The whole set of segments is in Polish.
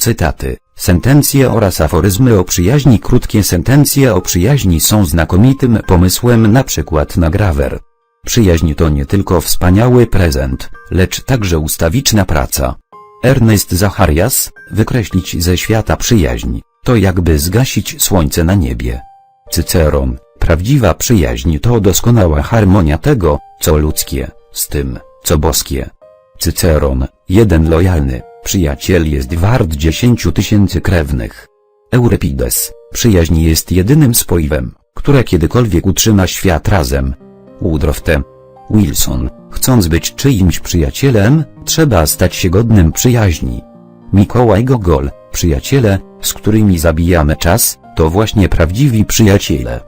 Cytaty, sentencje oraz aforyzmy o przyjaźni Krótkie sentencje o przyjaźni są znakomitym pomysłem na przykład na grawer. Przyjaźń to nie tylko wspaniały prezent, lecz także ustawiczna praca. Ernest Zacharias, wykreślić ze świata przyjaźń, to jakby zgasić słońce na niebie. Cyceron, prawdziwa przyjaźń to doskonała harmonia tego, co ludzkie, z tym, co boskie. Cyceron, jeden lojalny, przyjaciel jest wart dziesięciu tysięcy krewnych. Euripides, przyjaźń jest jedynym spoiwem, które kiedykolwiek utrzyma świat razem. Woodruff T. Wilson, chcąc być czyimś przyjacielem, trzeba stać się godnym przyjaźni. Mikołaj Gogol, przyjaciele, z którymi zabijamy czas, to właśnie prawdziwi przyjaciele.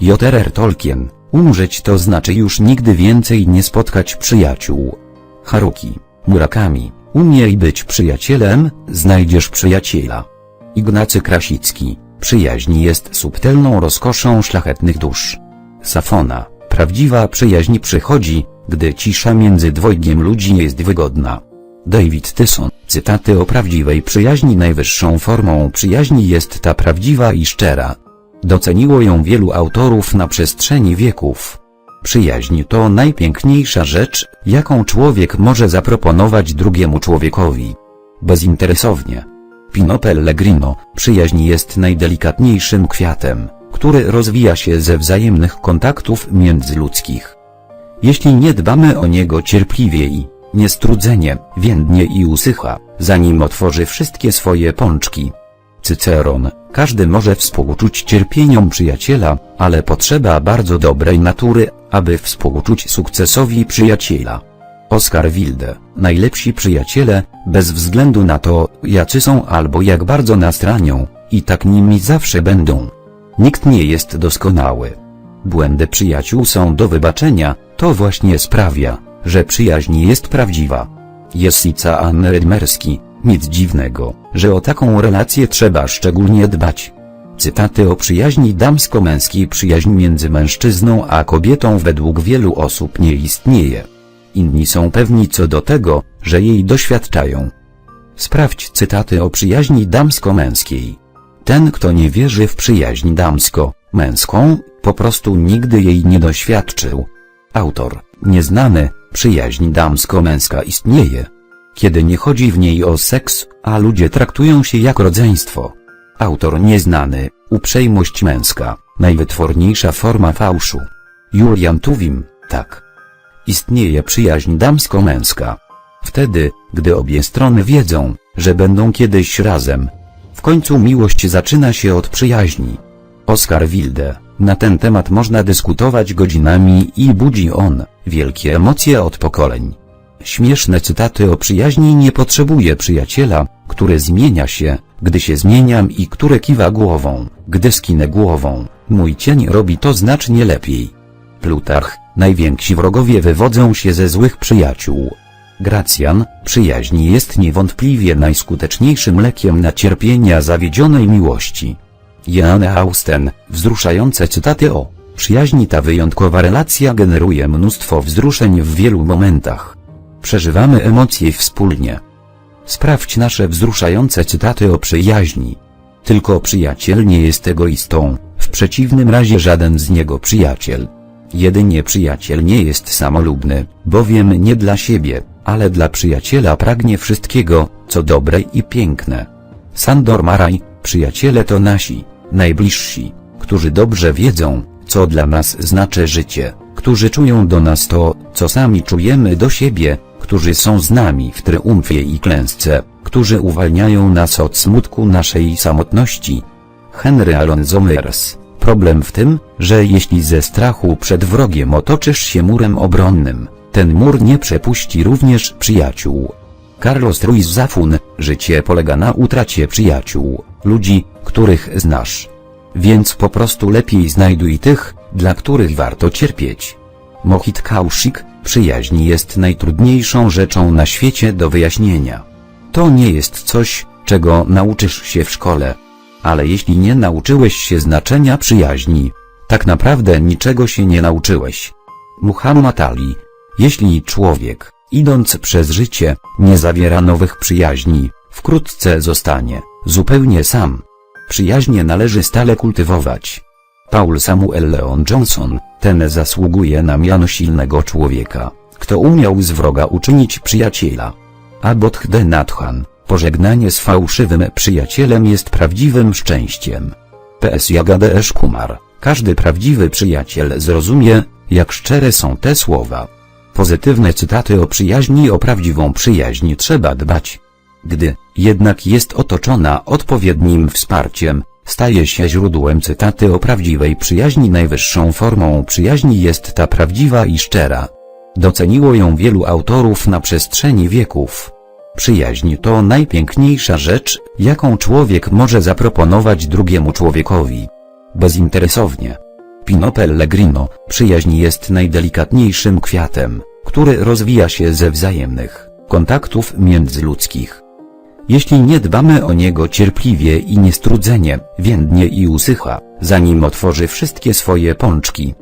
J.R.R. Tolkien, umrzeć to znaczy już nigdy więcej nie spotkać przyjaciół. Haruki, Murakami, umiej być przyjacielem, znajdziesz przyjaciela. Ignacy Krasicki, przyjaźń jest subtelną rozkoszą szlachetnych dusz. Safona, prawdziwa przyjaźń przychodzi, gdy cisza między dwojgiem ludzi jest wygodna. David Tyson, cytaty o prawdziwej przyjaźni Najwyższą formą przyjaźni jest ta prawdziwa i szczera. Doceniło ją wielu autorów na przestrzeni wieków. Przyjaźń to najpiękniejsza rzecz, jaką człowiek może zaproponować drugiemu człowiekowi. Bezinteresownie. Pino Pellegrino, przyjaźń jest najdelikatniejszym kwiatem, który rozwija się ze wzajemnych kontaktów międzyludzkich. Jeśli nie dbamy o niego cierpliwie i niestrudzenie, więdnie i usycha, zanim otworzy wszystkie swoje pączki. Cyceron, każdy może współczuć cierpieniom przyjaciela, ale potrzeba bardzo dobrej natury, aby współczuć sukcesowi przyjaciela. Oscar Wilde, najlepsi przyjaciele, bez względu na to, jacy są albo jak bardzo nas ranią, i tak nimi zawsze będą. Nikt nie jest doskonały. Błędy przyjaciół są do wybaczenia, to właśnie sprawia, że przyjaźń jest prawdziwa. Jessica Anne Redmerski, nic dziwnego, że o taką relację trzeba szczególnie dbać. Cytaty o przyjaźni damsko-męskiej Przyjaźń między mężczyzną a kobietą według wielu osób nie istnieje. Inni są pewni co do tego, że jej doświadczają. Sprawdź cytaty o przyjaźni damsko-męskiej. Ten kto nie wierzy w przyjaźń damsko-męską, po prostu nigdy jej nie doświadczył. Autor, nieznany, przyjaźń damsko-męska istnieje. Kiedy nie chodzi w niej o seks, a ludzie traktują się jak rodzeństwo. Autor nieznany, uprzejmość męska, najwytworniejsza forma fałszu. Julian Tuwim, tak. Istnieje przyjaźń damsko-męska. Wtedy, gdy obie strony wiedzą, że będą kiedyś razem. W końcu miłość zaczyna się od przyjaźni. Oscar Wilde, na ten temat można dyskutować godzinami i budzi on wielkie emocje od pokoleń. Śmieszne cytaty o przyjaźni nie potrzebuje przyjaciela, który zmienia się, gdy się zmieniam i który kiwa głową, gdy skinę głową, mój cień robi to znacznie lepiej. Plutarch, najwięksi wrogowie wywodzą się ze złych przyjaciół. Gracjan, przyjaźń jest niewątpliwie najskuteczniejszym lekiem na cierpienia zawiedzionej miłości. Jan Austen, wzruszające cytaty o przyjaźni ta wyjątkowa relacja generuje mnóstwo wzruszeń w wielu momentach. Przeżywamy emocje wspólnie. Sprawdź nasze wzruszające cytaty o przyjaźni. Tylko przyjaciel nie jest egoistą, w przeciwnym razie żaden z niego przyjaciel. Jedynie przyjaciel nie jest samolubny, bowiem nie dla siebie, ale dla przyjaciela pragnie wszystkiego, co dobre i piękne. Sandor Maraj, przyjaciele to nasi, najbliżsi, którzy dobrze wiedzą, co dla nas znaczy życie, którzy czują do nas to, co sami czujemy do siebie, którzy są z nami w triumfie i klęsce, którzy uwalniają nas od smutku naszej samotności. Henry Alonso Myers Problem w tym, że jeśli ze strachu przed wrogiem otoczysz się murem obronnym, ten mur nie przepuści również przyjaciół. Carlos Ruiz Zafun, życie polega na utracie przyjaciół, ludzi, których znasz. Więc po prostu lepiej znajduj tych, dla których warto cierpieć. Mohit Kaushik, przyjaźń jest najtrudniejszą rzeczą na świecie do wyjaśnienia. To nie jest coś, czego nauczysz się w szkole. Ale jeśli nie nauczyłeś się znaczenia przyjaźni, tak naprawdę niczego się nie nauczyłeś. Muhammad Ali. Jeśli człowiek, idąc przez życie, nie zawiera nowych przyjaźni, wkrótce zostanie zupełnie sam. Przyjaźnie należy stale kultywować. Paul Samuel Leon Johnson, ten zasługuje na miano silnego człowieka, kto umiał z wroga uczynić przyjaciela. Abbot de Nathan, pożegnanie z fałszywym przyjacielem jest prawdziwym szczęściem. PS Jagadesz Kumar, każdy prawdziwy przyjaciel zrozumie, jak szczere są te słowa. Pozytywne cytaty o przyjaźni o prawdziwą przyjaźń trzeba dbać. Gdy jednak jest otoczona odpowiednim wsparciem, staje się źródłem cytaty o prawdziwej przyjaźni najwyższą formą przyjaźni jest ta prawdziwa i szczera. Doceniło ją wielu autorów na przestrzeni wieków. Przyjaźń to najpiękniejsza rzecz, jaką człowiek może zaproponować drugiemu człowiekowi. Bezinteresownie. Pino Pellegrino, przyjaźń jest najdelikatniejszym kwiatem, który rozwija się ze wzajemnych kontaktów międzyludzkich. Jeśli nie dbamy o niego cierpliwie i niestrudzenie, więdnie i usycha, zanim otworzy wszystkie swoje pączki.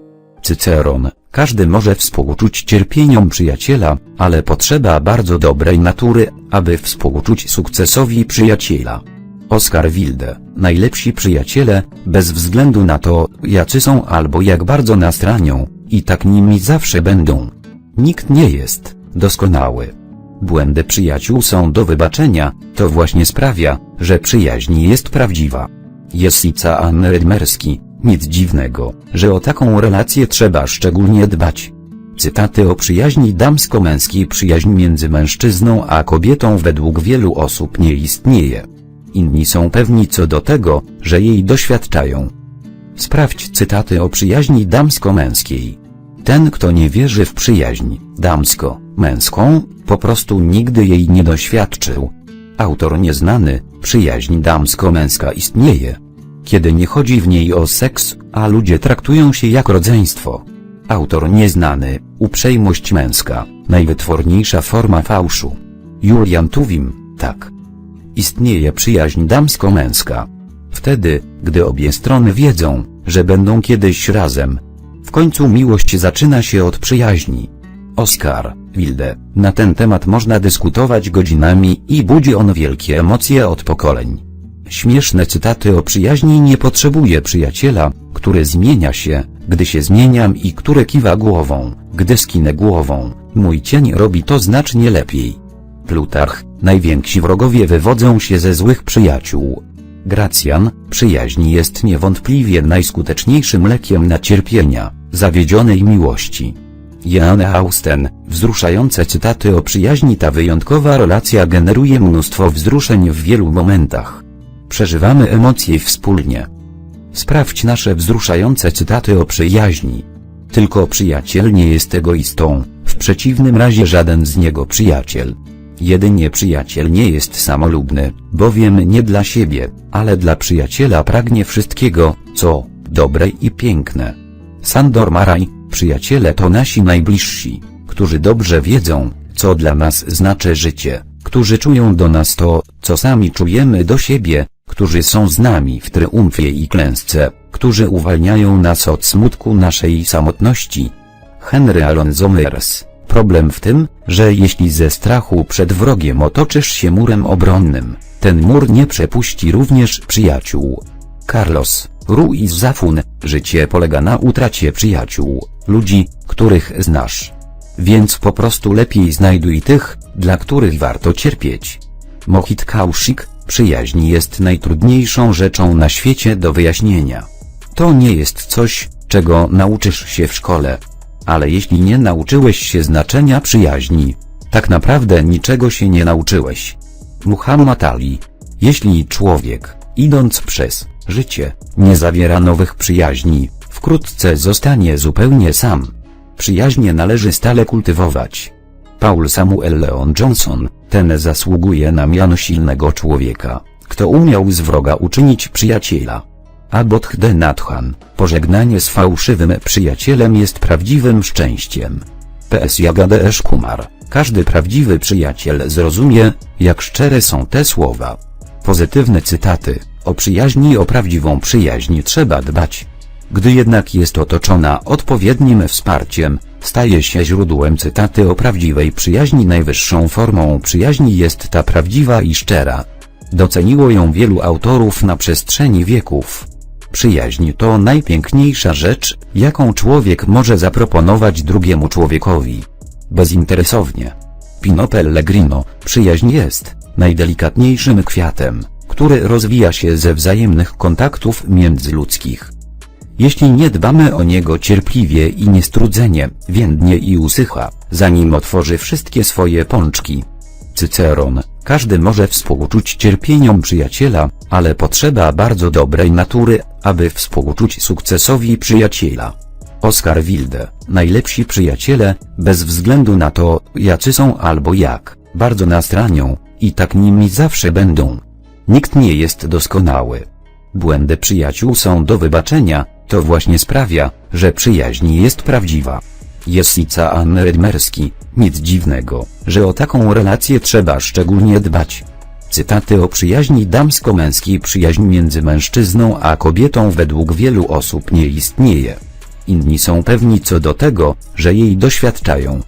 Cyceron, każdy może współczuć cierpieniom przyjaciela, ale potrzeba bardzo dobrej natury, aby współczuć sukcesowi przyjaciela. Oscar Wilde, najlepsi przyjaciele, bez względu na to, jacy są albo jak bardzo nas ranią, i tak nimi zawsze będą. Nikt nie jest doskonały. Błędy przyjaciół są do wybaczenia, to właśnie sprawia, że przyjaźń jest prawdziwa. Jessica Ann Rydmerski, nic dziwnego, że o taką relację trzeba szczególnie dbać. Cytaty o przyjaźni damsko-męskiej przyjaźń między mężczyzną a kobietą według wielu osób nie istnieje. Inni są pewni co do tego, że jej doświadczają. Sprawdź cytaty o przyjaźni damsko-męskiej. Ten kto nie wierzy w przyjaźń damsko-męską, po prostu nigdy jej nie doświadczył. Autor nieznany, przyjaźń damsko-męska istnieje. Kiedy nie chodzi w niej o seks, a ludzie traktują się jak rodzeństwo. Autor nieznany, uprzejmość męska, najwytworniejsza forma fałszu. Julian Tuwim, tak. Istnieje przyjaźń damsko-męska. Wtedy, gdy obie strony wiedzą, że będą kiedyś razem. W końcu miłość zaczyna się od przyjaźni. Oscar Wilde, na ten temat można dyskutować godzinami i budzi on wielkie emocje od pokoleń. Śmieszne cytaty o przyjaźni nie potrzebuje przyjaciela, który zmienia się, gdy się zmieniam i który kiwa głową, gdy skinę głową, mój cień robi to znacznie lepiej. Plutarch, najwięksi wrogowie wywodzą się ze złych przyjaciół. Gracjan, przyjaźń jest niewątpliwie najskuteczniejszym lekiem na cierpienia, zawiedzionej miłości. Jan Austen, wzruszające cytaty o przyjaźni ta wyjątkowa relacja generuje mnóstwo wzruszeń w wielu momentach. Przeżywamy emocje wspólnie. Sprawdź nasze wzruszające cytaty o przyjaźni. Tylko przyjaciel nie jest egoistą, w przeciwnym razie żaden z niego przyjaciel. Jedynie przyjaciel nie jest samolubny, bowiem nie dla siebie, ale dla przyjaciela pragnie wszystkiego, co dobre i piękne. Sandor Maraj, przyjaciele to nasi najbliżsi, którzy dobrze wiedzą, co dla nas znaczy życie, którzy czują do nas to, co sami czujemy do siebie, którzy są z nami w triumfie i klęsce, którzy uwalniają nas od smutku naszej samotności. Henry Alonso Myers Problem w tym, że jeśli ze strachu przed wrogiem otoczysz się murem obronnym, ten mur nie przepuści również przyjaciół. Carlos Ruiz Zafun, życie polega na utracie przyjaciół, ludzi, których znasz. Więc po prostu lepiej znajduj tych, dla których warto cierpieć. Mohit Kaushik, przyjaźń jest najtrudniejszą rzeczą na świecie do wyjaśnienia. To nie jest coś, czego nauczysz się w szkole. Ale jeśli nie nauczyłeś się znaczenia przyjaźni, tak naprawdę niczego się nie nauczyłeś. Muhammad Ali. Jeśli człowiek, idąc przez życie, nie zawiera nowych przyjaźni, wkrótce zostanie zupełnie sam. Przyjaźnie należy stale kultywować. Paul Samuel Leon Johnson, ten zasługuje na miano silnego człowieka, kto umiał z wroga uczynić przyjaciela. Abbot de Nathan, pożegnanie z fałszywym przyjacielem jest prawdziwym szczęściem. PS Jagadesz Kumar, każdy prawdziwy przyjaciel zrozumie, jak szczere są te słowa. Pozytywne cytaty, o przyjaźni o prawdziwą przyjaźń trzeba dbać. Gdy jednak jest otoczona odpowiednim wsparciem, staje się źródłem cytaty o prawdziwej przyjaźni. Najwyższą formą przyjaźni jest ta prawdziwa i szczera. Doceniło ją wielu autorów na przestrzeni wieków. Przyjaźń to najpiękniejsza rzecz, jaką człowiek może zaproponować drugiemu człowiekowi. Bezinteresownie. Pino Pellegrino, przyjaźń jest najdelikatniejszym kwiatem, który rozwija się ze wzajemnych kontaktów międzyludzkich. Jeśli nie dbamy o niego cierpliwie i niestrudzenie, więdnie i usycha, zanim otworzy wszystkie swoje pączki. Cyceron, każdy może współczuć cierpieniom przyjaciela, ale potrzeba bardzo dobrej natury, aby współczuć sukcesowi przyjaciela. Oscar Wilde, najlepsi przyjaciele, bez względu na to, jacy są albo jak, bardzo nas ranią, i tak nimi zawsze będą. Nikt nie jest doskonały. Błędy przyjaciół są do wybaczenia, to właśnie sprawia, że przyjaźń jest prawdziwa. Jessica Ann Redmerski, nic dziwnego, że o taką relację trzeba szczególnie dbać. Cytaty o przyjaźni damsko-męskiej przyjaźń między mężczyzną a kobietą według wielu osób nie istnieje. Inni są pewni co do tego, że jej doświadczają.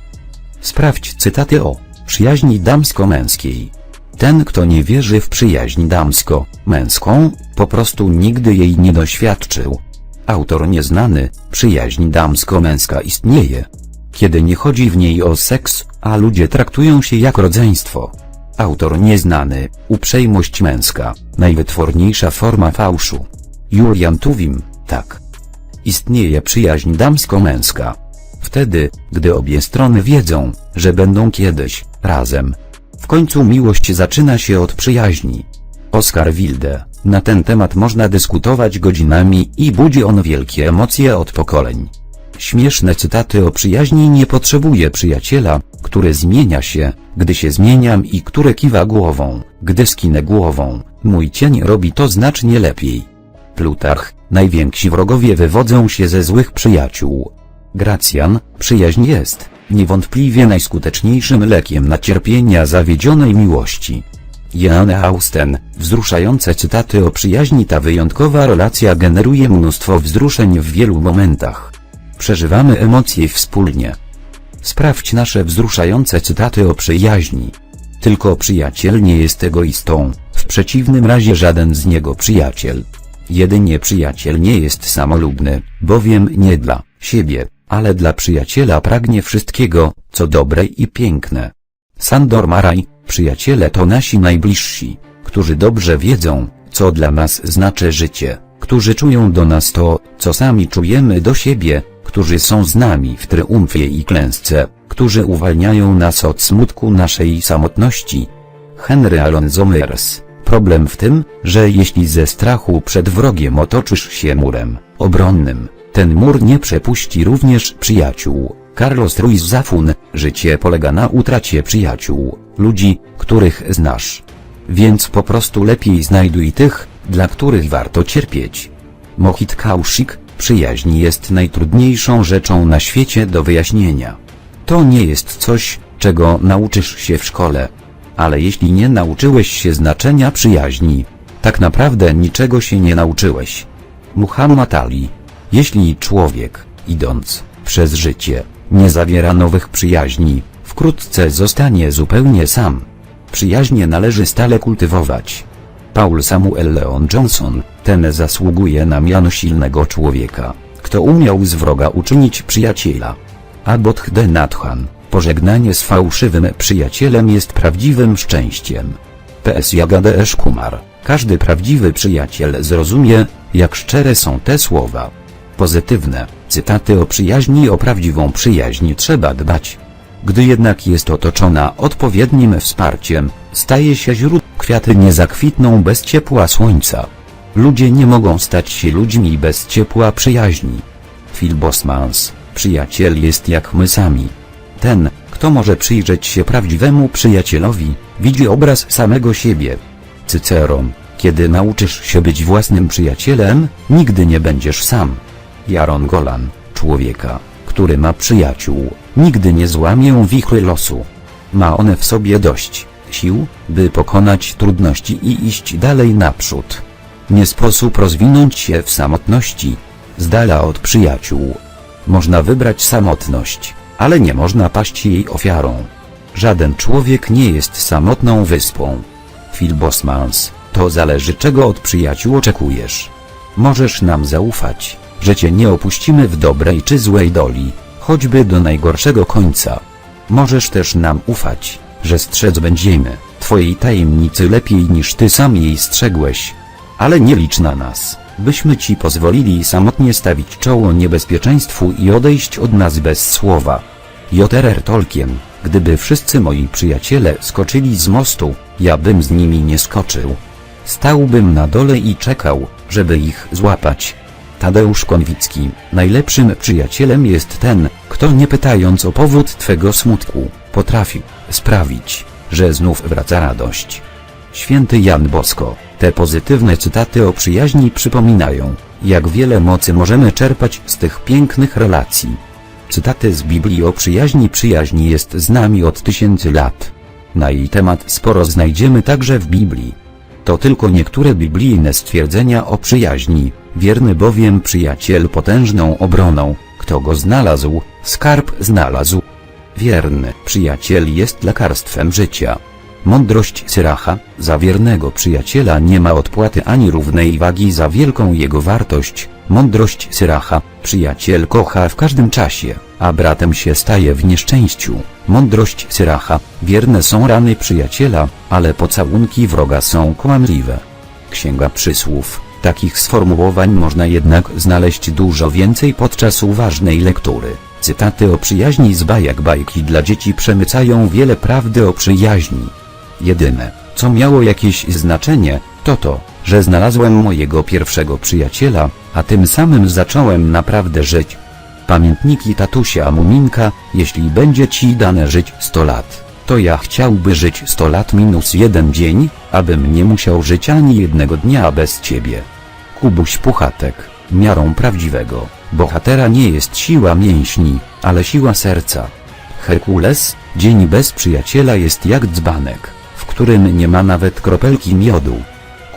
Sprawdź cytaty o przyjaźni damsko-męskiej. Ten kto nie wierzy w przyjaźń damsko-męską, po prostu nigdy jej nie doświadczył. Autor nieznany, przyjaźń damsko-męska istnieje. Kiedy nie chodzi w niej o seks, a ludzie traktują się jak rodzeństwo. Autor nieznany, uprzejmość męska, najwytworniejsza forma fałszu. Julian Tuwim, tak. Istnieje przyjaźń damsko-męska. Wtedy, gdy obie strony wiedzą, że będą kiedyś, razem. W końcu miłość zaczyna się od przyjaźni. Oscar Wilde, na ten temat można dyskutować godzinami i budzi on wielkie emocje od pokoleń. Śmieszne cytaty o przyjaźni nie potrzebuje przyjaciela, który zmienia się, gdy się zmieniam i który kiwa głową, gdy skinę głową, mój cień robi to znacznie lepiej. Plutarch, najwięksi wrogowie wywodzą się ze złych przyjaciół. Gracjan, przyjaźń jest, niewątpliwie najskuteczniejszym lekiem na cierpienia zawiedzionej miłości. Jan Austen, wzruszające cytaty o przyjaźni Ta wyjątkowa relacja generuje mnóstwo wzruszeń w wielu momentach. Przeżywamy emocje wspólnie. Sprawdź nasze wzruszające cytaty o przyjaźni. Tylko przyjaciel nie jest egoistą, w przeciwnym razie żaden z niego przyjaciel. Jedynie przyjaciel nie jest samolubny, bowiem nie dla siebie, ale dla przyjaciela pragnie wszystkiego, co dobre i piękne. Sandor Maraj, przyjaciele to nasi najbliżsi, którzy dobrze wiedzą, co dla nas znaczy życie, którzy czują do nas to, co sami czujemy do siebie, którzy są z nami w triumfie i klęsce, którzy uwalniają nas od smutku naszej samotności. Henry Alonso Myers Problem w tym, że jeśli ze strachu przed wrogiem otoczysz się murem obronnym, ten mur nie przepuści również przyjaciół. Carlos Ruiz Zafun, życie polega na utracie przyjaciół, ludzi, których znasz. Więc po prostu lepiej znajduj tych, dla których warto cierpieć. Mohit Kaushik, przyjaźń jest najtrudniejszą rzeczą na świecie do wyjaśnienia. To nie jest coś, czego nauczysz się w szkole. Ale jeśli nie nauczyłeś się znaczenia przyjaźni, tak naprawdę niczego się nie nauczyłeś. Muhammad Ali. Jeśli człowiek, idąc przez życie, nie zawiera nowych przyjaźni, wkrótce zostanie zupełnie sam. Przyjaźnie należy stale kultywować. Paul Samuel Leon Johnson, ten zasługuje na miano silnego człowieka, kto umiał z wroga uczynić przyjaciela. Abbot de Nathan, pożegnanie z fałszywym przyjacielem jest prawdziwym szczęściem. PS Jagadesh Kumar, każdy prawdziwy przyjaciel zrozumie, jak szczere są te słowa. Pozytywne, cytaty o przyjaźni o prawdziwą przyjaźń trzeba dbać. Gdy jednak jest otoczona odpowiednim wsparciem, staje się źródłem. Kwiaty nie zakwitną bez ciepła słońca. Ludzie nie mogą stać się ludźmi bez ciepła przyjaźni. Phil Bosmans, przyjaciel jest jak my sami. Ten, kto może przyjrzeć się prawdziwemu przyjacielowi, widzi obraz samego siebie. Cyceron, kiedy nauczysz się być własnym przyjacielem, nigdy nie będziesz sam. Jaron Golan, człowieka, który ma przyjaciół, nigdy nie złamię wichry losu. Ma one w sobie dość sił, by pokonać trudności i iść dalej naprzód. Nie sposób rozwinąć się w samotności. z dala od przyjaciół. Można wybrać samotność, ale nie można paść jej ofiarą. Żaden człowiek nie jest samotną wyspą. Phil Bosmans, to zależy czego od przyjaciół oczekujesz. Możesz nam zaufać, że cię nie opuścimy w dobrej czy złej doli, choćby do najgorszego końca. Możesz też nam ufać, że strzec będziemy twojej tajemnicy lepiej niż ty sam jej strzegłeś. Ale nie licz na nas, byśmy ci pozwolili samotnie stawić czoło niebezpieczeństwu i odejść od nas bez słowa. J.R.R. Tolkien, gdyby wszyscy moi przyjaciele skoczyli z mostu, ja bym z nimi nie skoczył. Stałbym na dole i czekał, żeby ich złapać. Tadeusz Konwicki, najlepszym przyjacielem jest ten, kto nie pytając o powód twego smutku, potrafi sprawić, że znów wraca radość. Święty Jan Bosko, te pozytywne cytaty o przyjaźni przypominają, jak wiele mocy możemy czerpać z tych pięknych relacji. Cytaty z Biblii o przyjaźni Przyjaźń jest z nami od tysięcy lat. Na jej temat sporo znajdziemy także w Biblii. To tylko niektóre biblijne stwierdzenia o przyjaźni, wierny bowiem przyjaciel potężną obroną, kto go znalazł, skarb znalazł. Wierny przyjaciel jest lekarstwem życia. Mądrość Syracha, za wiernego przyjaciela nie ma odpłaty ani równej wagi za wielką jego wartość. Mądrość Syracha, przyjaciel kocha w każdym czasie, a bratem się staje w nieszczęściu. Mądrość Syracha, wierne są rany przyjaciela, ale pocałunki wroga są kłamliwe. Księga Przysłów, takich sformułowań można jednak znaleźć dużo więcej podczas uważnej lektury. Cytaty o przyjaźni z bajek bajki dla dzieci przemycają wiele prawdy o przyjaźni. Jedyne, co miało jakieś znaczenie, to to, że znalazłem mojego pierwszego przyjaciela, a tym samym zacząłem naprawdę żyć. Pamiętniki tatusia Muminka, jeśli będzie ci dane żyć 100 lat, to ja chciałby żyć 100 lat minus jeden dzień, abym nie musiał żyć ani jednego dnia bez ciebie. Kubuś Puchatek, miarą prawdziwego bohatera nie jest siła mięśni, ale siła serca. Herkules, dzień bez przyjaciela jest jak dzbanek, w którym nie ma nawet kropelki miodu.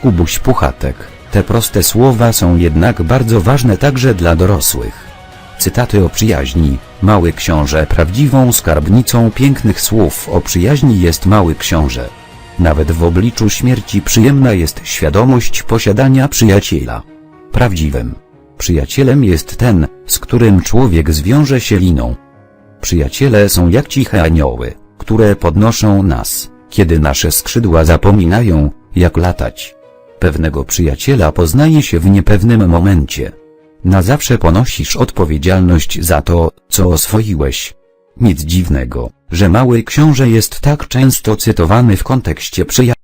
Kubuś Puchatek, te proste słowa są jednak bardzo ważne także dla dorosłych. Cytaty o przyjaźni, Mały Książę prawdziwą skarbnicą pięknych słów o przyjaźni jest Mały Książę. Nawet w obliczu śmierci przyjemna jest świadomość posiadania przyjaciela. Prawdziwym przyjacielem jest ten, z którym człowiek zwiąże się liną. Przyjaciele są jak ciche anioły, które podnoszą nas, kiedy nasze skrzydła zapominają, jak latać. Pewnego przyjaciela poznaje się w niepewnym momencie. Na zawsze ponosisz odpowiedzialność za to, co oswoiłeś. Nic dziwnego, że mały książę jest tak często cytowany w kontekście przyjaciół.